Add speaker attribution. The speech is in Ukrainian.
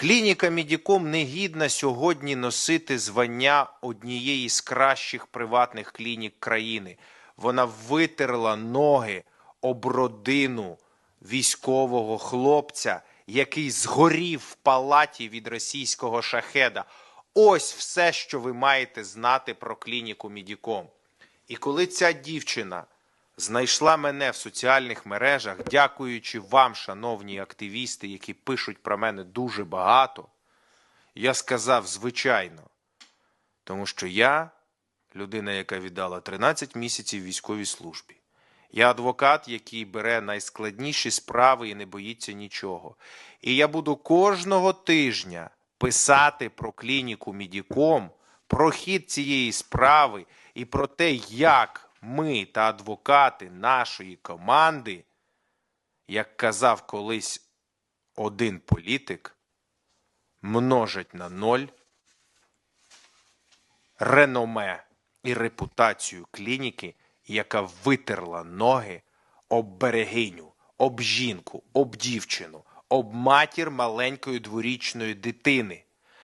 Speaker 1: Клініка Медіком не гідна сьогодні носити звання однієї з кращих приватних клінік країни. Вона витерла ноги об родину військового хлопця, який згорів в палаті від російського шахеда. Ось все, що ви маєте знати про клініку Медіком. І коли ця дівчина знайшла мене в соціальних мережах, дякуючи вам, шановні активісти, які пишуть про мене дуже багато, я сказав, звичайно, тому що я людина, яка віддала 13 місяців військовій службі. Я адвокат, який бере найскладніші справи і не боїться нічого. І я буду кожного тижня писати про клініку Медіком, про хід цієї справи і про те, як ми та адвокати нашої команди, як казав колись один політик, множать на ноль реноме і репутацію клініки, яка витерла ноги об берегиню, об жінку, об дівчину, об матір маленької дворічної дитини.